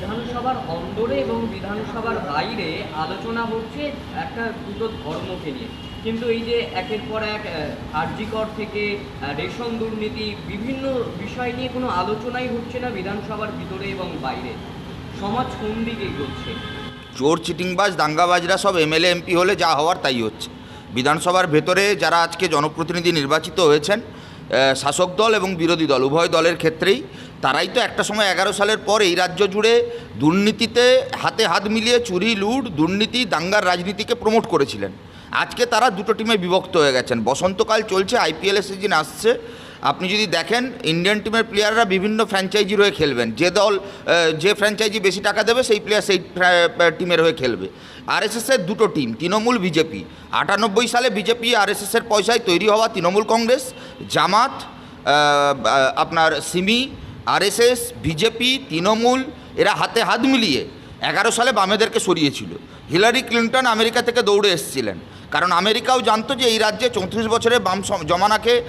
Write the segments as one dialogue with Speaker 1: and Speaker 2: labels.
Speaker 1: বিধানসভার অন্দরে এবং বিধানসভার বাইরে আলোচনা হচ্ছে একটা দুটো ধর্মকে নিয়ে। কিন্তু এই যে একের পর এক আরজিকর থেকে রেশন দুর্নীতি, বিভিন্ন বিষয় নিয়ে কোনো আলোচনাই হচ্ছে না বিধানসভার ভিতরে এবং বাইরে। সমাজ কোন দিকে এগোচ্ছে?
Speaker 2: চোর, চিটিংবাজ, দাঙ্গাবাজরা সব এমএলএ, এমপি হলে যা হওয়ার তাই হচ্ছে। বিধানসভার ভেতরে যারা আজকে জনপ্রতিনিধি নির্বাচিত হয়েছেন শাসক দল এবং বিরোধী দল, উভয় দলের ক্ষেত্রেই তারাই তো একটা সময় এগারো সালের পর এই রাজ্য জুড়ে দুর্নীতিতে হাতে হাত মিলিয়ে চুরি, লুট, দুর্নীতি, দাঙ্গার রাজনীতিকে প্রমোট করেছিলেন। আজকে তারা দুটো টিমে বিভক্ত হয়ে গেছেন। বসন্তকাল চলছে আইপিএলের সিজন আসছে। আপনি যদি দেখেন ইন্ডিয়ান টিমের প্লেয়াররা বিভিন্ন ফ্র্যাঞ্চাইজির হয়ে খেলবেন। যে দল যে ফ্র্যাঞ্চাইজি বেশি টাকা দেবে, সেই প্লেয়ার সেই টিমের হয়ে খেলবে। আরএসএসের দুটো টিম তৃণমূল, বিজেপি। আটানব্বই সালে বিজেপি আরএসএসের পয়সায় তৈরি হওয়া তৃণমূল কংগ্রেস, জামাত আপনার সিমি আরএসএস, বিজেপি, তৃণমূল, এরা হাতে হাত মিলিয়ে এগারো সালে বামেদেরকে সরিয়েছিল। হিলারি ক্লিন্টন আমেরিকা থেকে দৌড়ে এসেছিলেন। কারণ আমেরিকাও জানতো যে এই রাজ্যে চৌত্রিশ বছরে বাম জমানাকে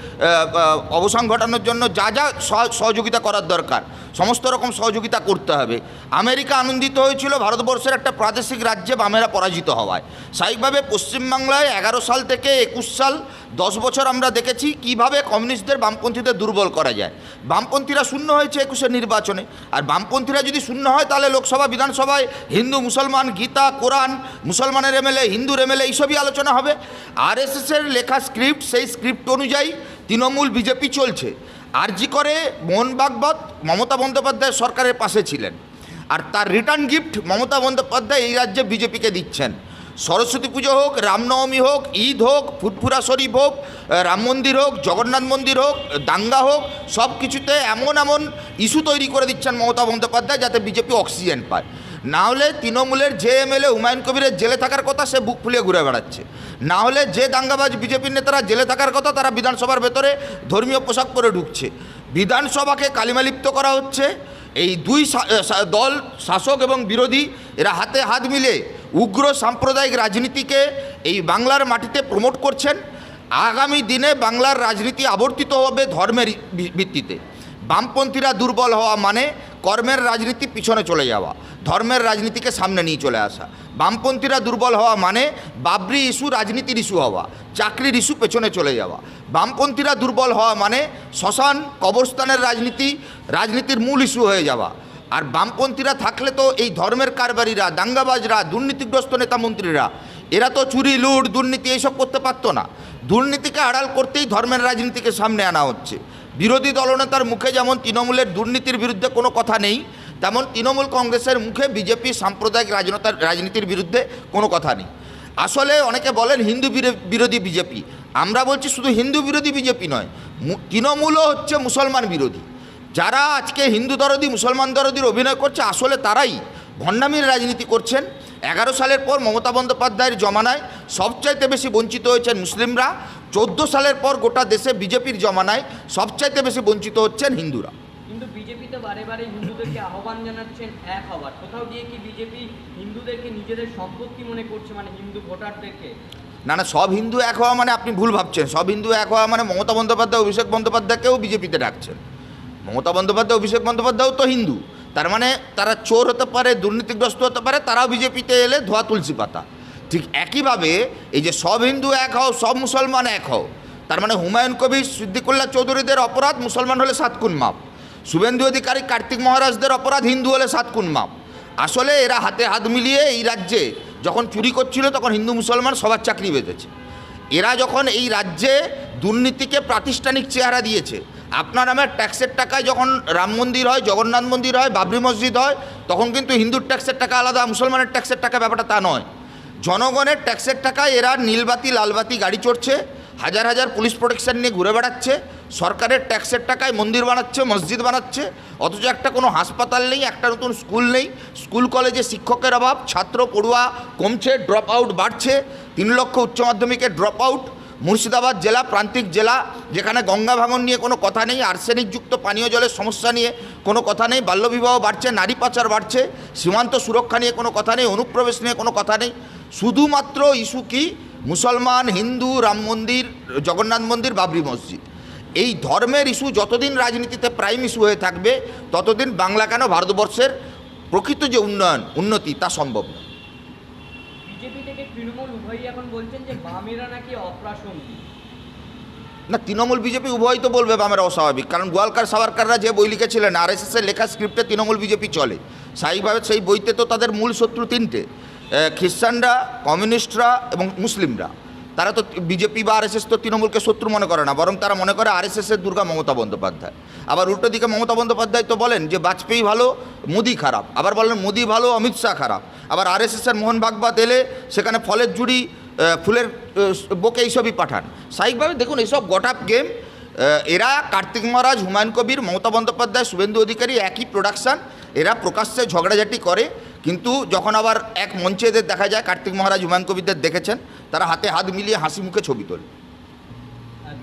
Speaker 2: অবসান ঘটানোর জন্য যা যা সহ- সহযোগিতা করার দরকার, সমস্ত রকম সহযোগিতা করতে হবে। আমেরিকা আনন্দিত হয়েছিল ভারতবর্ষের একটা প্রাদেশিক রাজ্যে বামেরা পরাজিত হওয়ায়। স্বাভাবিকভাবে পশ্চিমবাংলায় এগারো সাল থেকে একুশ সাল দশ বছর আমরা দেখেছি কীভাবে কমিউনিস্টদের বামপন্থীদের দুর্বল করা যায়। বামপন্থীরা শূন্য হয়েছে একুশের নির্বাচনে। আর বামপন্থীরা যদি শূন্য হয়, তাহলে লোকসভা, বিধানসভায় হিন্দু, মুসলমান, গীতা, কোরআন, মুসলমানের এমএলএ, হিন্দুর এমএলএ, এইসবই আলোচনা হবে। আরএসএসের লেখা স্ক্রিপ্ট, সেই স্ক্রিপ্ট অনুযায়ী তৃণমূল বিজেপি চলছে। আরজি করে মোহন বাগবত মমতা বন্দ্যোপাধ্যায় সরকারের পাশে ছিলেন। আর তার রিটার্ন গিফট মমতা বন্দ্যোপাধ্যায় এই রাজ্যে বিজেপিকে দিচ্ছেন। সরস্বতী পুজো হোক, রামনবমী হোক, ঈদ হোক, ফুটফুরা শরীফ হোক রাম মন্দির হোক, জগন্নাথ মন্দির হোক, দাঙ্গা হোক সব কিছুতে এমন এমন ইস্যু তৈরি করে দিচ্ছেন মমতা বন্দ্যোপাধ্যায় যাতে বিজেপি অক্সিজেন পায়। না হলে তৃণমূলের যে এমএলএ হুমায়ুন কবিরের জেলে থাকার কথা সে বুক ফুলিয়ে ঘুরে বেড়াচ্ছে। না হলে যে দাঙ্গাবাজ বিজেপির নেতারা জেলে থাকার কথা তারা বিধানসভার ভেতরে ধর্মীয় পোশাক পরে ঢুকছে। বিধানসভাকে কালিমালিপ্ত করা হচ্ছে। এই দুই দল, শাসক এবং বিরোধী, এরা হাতে হাত মিলে উগ্র সাম্প্রদায়িক রাজনীতিকে এই বাংলার মাটিতে প্রমোট করছেন। আগামী দিনে বাংলার রাজনীতি আবর্তিত হবে ধর্মের ভিত্তিতে। বামপন্থীরা দুর্বল হওয়া মানে কর্মের রাজনীতি পিছনে চলে যাওয়া, ধর্মের রাজনীতিকে সামনে নিয়ে চলে আসা। বামপন্থীরা দুর্বল হওয়া মানে বাবরি ইস্যু, রাজনীতির ইস্যু হওয়া, চাকরির ইস্যু পেছনে চলে যাওয়া। বামপন্থীরা দুর্বল হওয়া মানে শ্মশান কবরস্থানের রাজনীতি, রাজনীতির মূল ইস্যু হয়ে যাওয়া। আর বামপন্থীরা থাকলে তো এই ধর্মের কারবারিরা, দাঙ্গাবাজরা, দুর্নীতিগ্রস্ত নেতা মন্ত্রীরা, এরা তো চুরি, লুট, দুর্নীতি, এইসব করতে পারতো না। দুর্নীতিকে আড়াল করতেই ধর্মের রাজনীতিকে সামনে আনা হচ্ছে। বিরোধী দলনেতার মুখে যেমন তৃণমূলের দুর্নীতির বিরুদ্ধে কোনো কথা নেই, তেমন তৃণমূল কংগ্রেসের মুখে বিজেপি সাম্প্রদায়িক রাজনতার রাজনীতির বিরুদ্ধে কোনো কথা নেই। আসলে অনেকে বলেন হিন্দু বিরো- বিরোধী বিজেপি। আমরা বলছি শুধু হিন্দু বিরোধী বিজেপি নয় তৃণমূলও হচ্ছে মুসলমান বিরোধী। যারা আজকে হিন্দু দরদি, মুসলমান দরদির অভিনয় করছে, আসলে তারাই ভণ্ডামির রাজনীতি করছেন। এগারো সালের পর মমতা বন্দ্যোপাধ্যায়ের জমানায় সবচাইতে বেশি বঞ্চিত হয়েছেন মুসলিমরা। চোদ্দ সালের পর গোটা দেশে বিজেপির জমানায় সবচাইতে বেশি বঞ্চিত হচ্ছেন হিন্দুরা।
Speaker 1: কিন্তু বিজেপি তো বারে বারে হিন্দুদেরকে আহ্বান জানাচ্ছেন এক হওয়ার কোথাও গিয়ে কি বিজেপি হিন্দুদেরকে নিজেদের সম্পত্তি মনে করছে মানে হিন্দু ভোটারদেরকে?
Speaker 2: না না সব হিন্দু এক হওয়া মানে আপনি ভুল ভাবছেন। সব হিন্দু এক হওয়া মানে মমতা বন্দ্যোপাধ্যায় অভিষেক বন্দ্যোপাধ্যায়কেও বিজেপিতে ডাকছেন। মমতা বন্দ্যোপাধ্যায় অভিষেক বন্দ্যোপাধ্যায়ও তো হিন্দু। তার মানে তারা চোর হতে পারে দুর্নীতিগ্রস্ত হতে পারে তারাও বিজেপিতে এলে ধোয়া তুলসী পাতা। ঠিক একইভাবে এই যে সব হিন্দু এক হও, সব মুসলমান এক হও, তার মানে হুমায়ুন কবির, সিদ্দিকুল্লাহ চৌধুরীদের অপরাধ মুসলমান হলে সাত খুন মাপ, শুভেন্দু অধিকারী কার্তিক মহারাজদের অপরাধ হিন্দু হলে সাত খুন মাপ। আসলে এরা হাতে হাত মিলিয়ে এই রাজ্যে যখন চুরি করছিল, তখন হিন্দু মুসলমান সবার চাকরি বেঁধেছে। এরা যখন এই রাজ্যে দুর্নীতিকে প্রাতিষ্ঠানিক চেহারা দিয়েছে, আপনার আমার ট্যাক্সের টাকায় যখন রাম মন্দির হয়, জগন্নাথ মন্দির হয়, বাবরি মসজিদ হয়, তখন কিন্তু হিন্দুর ট্যাক্সের টাকা আলাদা, মুসলমানের ট্যাক্সের টাকা ব্যাপারটা তা নয়। জনগণের ট্যাক্সের টাকায় এরা নীলবাতি, লালবাতি গাড়ি চড়ছে, হাজার হাজার পুলিশ প্রোটেকশন নিয়ে ঘুরে বেড়াচ্ছে, সরকারের ট্যাক্সের টাকায় মন্দির বানাচ্ছে, মসজিদ বানাচ্ছে, অথচ একটা কোনো হাসপাতাল নেই, একটা নতুন স্কুল নেই, স্কুল কলেজে শিক্ষকের অভাব, ছাত্র পড়ুয়া কমছে ড্রপ আউট বাড়ছে, তিন লক্ষ উচ্চ মাধ্যমিকের ড্রপ আউট মুর্শিদাবাদ জেলা প্রান্তিক জেলা, যেখানে গঙ্গা ভাঙন নিয়ে কোনো কথা নেই আর্সেনিকযুক্ত পানীয় জলের সমস্যা নিয়ে কোনো কথা নেই, বাল্যবিবাহ বাড়ছে, নারী পাচার বাড়ছে, সীমান্ত সুরক্ষা নিয়ে কোনো কথা নেই, অনুপ্রবেশ নিয়ে কোনো কথা নেই শুধুমাত্র ইস্যু কি? মুসলমান হিন্দু রাম মন্দির জগন্নাথ মন্দির বাবরি মসজিদ। এই ধর্মের ইস্যু যতদিন রাজনীতিতে প্রাইম ইস্যু হয়ে থাকবে ততদিন বাংলা কেন ভারতবর্ষের প্রকৃত যে উন্নয়ন উন্নতি তা সম্ভব না। না তৃণমূল বিজেপি উভয়ই তো বলবে বামেরা অস্বাভাবিক কারণ গোয়ালকার সাভারকাররা যে বই লিখেছিলেন আর এস এর লেখা স্ক্রিপ্টে তৃণমূল বিজেপি চলে। স্বাভাবিকভাবে সেই বইতে তো তাদের মূল শত্রু তিনটে। খ্রিস্টানরা, কমিউনিস্টরা এবং মুসলিমরা। তারা তো বিজেপি বা আরএসএস তো তৃণমূলকে শত্রু মনে করে না, বরং তারা মনে করে আরএসএসের দুর্গা মমতা বন্দ্যোপাধ্যায়। আবার উল্টো দিকে মমতা বন্দ্যোপাধ্যায় তো বলেন যে, বাজপেয়ী ভালো, মোদি খারাপ। আবার বলেন মোদি ভালো, অমিত শাহ খারাপ। আবার আরএসএসের মোহন ভাগবত এলে সেখানে ফলের জুড়ি ফুলের বোকে এইসবই পাঠান। স্বাভাবিকভাবে দেখুন, এইসব গটাপ গেম এরা কার্তিক মহারাজ, হুমায়ুন কবির, মমতা বন্দ্যোপাধ্যায়, শুভেন্দু অধিকারী একই প্রোডাকশান এরা প্রকাশ্যে ঝগড়াঝাটি করে। কিন্তু যখন আবার এক মঞ্চে এদের দেখা যায় কার্তিক মহারাজ হুমায়ুন কবিরদের দেখেছেন তারা হাতে হাত মিলিয়ে হাসি মুখে ছবি তোলে।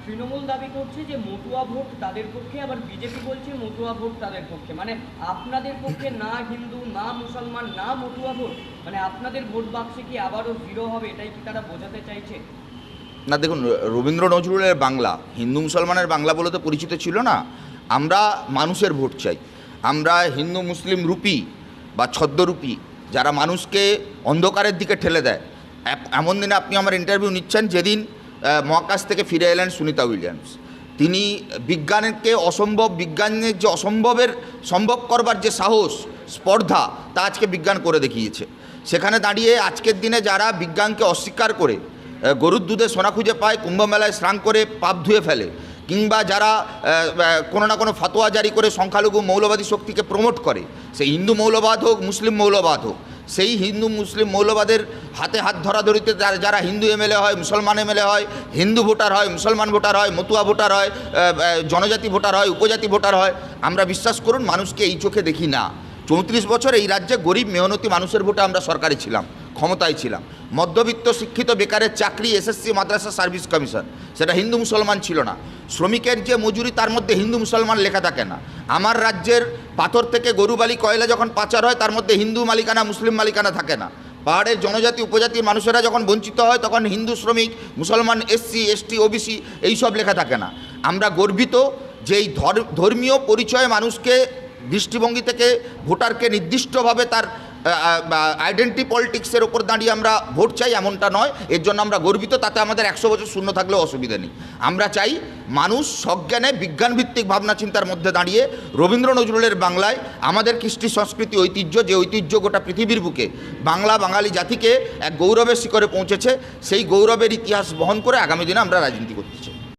Speaker 1: তৃণমূল দাবি করছে যে মতুয়া ভোট তাদের পক্ষে আবার বিজেপি বলছে মতুয়া ভোট তাদের পক্ষে। মানে আপনাদের পক্ষে না হিন্দু না মুসলমান না মতুয়া ভোট মানে আপনাদের ভোট বাক্সে কি আবারও জিরো হবে এটাই কি তারা বোঝাতে চাইছে?
Speaker 2: না দেখুন রবীন্দ্র নজরুলের বাংলা হিন্দু মুসলমানের বাংলা বলে তো পরিচিত ছিল না। আমরা মানুষের ভোট চাই। আমরা হিন্দু মুসলিম রূপী বা ছদ্মরূপী, যারা মানুষকে অন্ধকারের দিকে ঠেলে দেয়। এমন দিনে আপনি আমার ইন্টারভিউ নিচ্ছেন, যেদিন মহাকাশ থেকে ফিরে এলেন সুনিতা উইলিয়ামস। তিনি বিজ্ঞানকে অসম্ভব, বিজ্ঞানের যে অসম্ভবের সম্ভব করবার যে সাহস, স্পর্ধা, তা আজকে বিজ্ঞান করে দেখিয়েছে। সেখানে দাঁড়িয়ে আজকের দিনে যারা বিজ্ঞানকে অস্বীকার করে গরুর দুধে সোনা খুঁজে পায়, কুম্ভমেলায় স্নান করে পাপ ধুয়ে ফেলে কিংবা যারা কোনো না কোনো ফতোয়া জারি করে সংখ্যালঘু মৌলবাদী শক্তিকে প্রমোট করে সে হিন্দু মৌলবাদ হোক, মুসলিম মৌলবাদ হোক, সেই হিন্দু মুসলিম মৌলবাদের হাতে হাত ধরাধরিতে যারা- যারা হিন্দু এমএলএ হয়, মুসলমান এমএলএ হয়, হিন্দু ভোটার হয়, মুসলমান ভোটার হয়, মতুয়া ভোটার হয় জনজাতি ভোটার হয়, উপজাতি ভোটার হয়, আমরা বিশ্বাস করুন মানুষকে এই চোখে দেখি না। চৌত্রিশ বছর এই রাজ্যে গরিব, মেহনতি মানুষের ভোটে আমরা সরকারে ছিলাম। ক্ষমতায় ছিলাম। মধ্যবিত্ত শিক্ষিত বেকারের চাকরি, এসএসসি, মাদ্রাসা সার্ভিস কমিশন। সেটা হিন্দু মুসলমান ছিল না। শ্রমিকের যে মজুরি, তার মধ্যে হিন্দু মুসলমান লেখা থাকে না। আমার রাজ্যের পাথর থেকে গরুবালি কয়লা যখন পাচার হয়, তার মধ্যে হিন্দু মালিকানা, মুসলিম মালিকানা থাকে না। পাহাড়ের জনজাতি, উপজাতির মানুষেরা যখন বঞ্চিত হয়, তখন হিন্দু শ্রমিক, মুসলমান এসসি, এসটি, ওবিসি এইসব লেখা থাকে না। আমরা গর্বিত যে এই ধর- ধর্মীয় পরিচয় মানুষকে দৃষ্টিভঙ্গি থেকে ভোটারকে নির্দিষ্টভাবে তার আইডেন্টি পলিটিক্সের ওপর দাঁড়িয়ে আমরা ভোট চাই এমনটা নয়। এর জন্য আমরা গর্বিত, তাতে আমাদের একশো বছর শূন্য থাকলেও অসুবিধা নেই। আমরা চাই মানুষ সজ্ঞানে, বিজ্ঞানভিত্তিক ভাবনা চিন্তার মধ্যে দাঁড়িয়ে রবীন্দ্র নজরুলের বাংলায় আমাদের কৃষ্টি, সংস্কৃতি, ঐতিহ্য, যে ঐতিহ্য গোটা পৃথিবীর বুকে, বাংলা, বাঙালি জাতিকে এক গৌরবের শিখরে পৌঁছেছে, সেই গৌরবের ইতিহাস বহন করে আগামী দিনে আমরা রাজনীতি করতে চাই।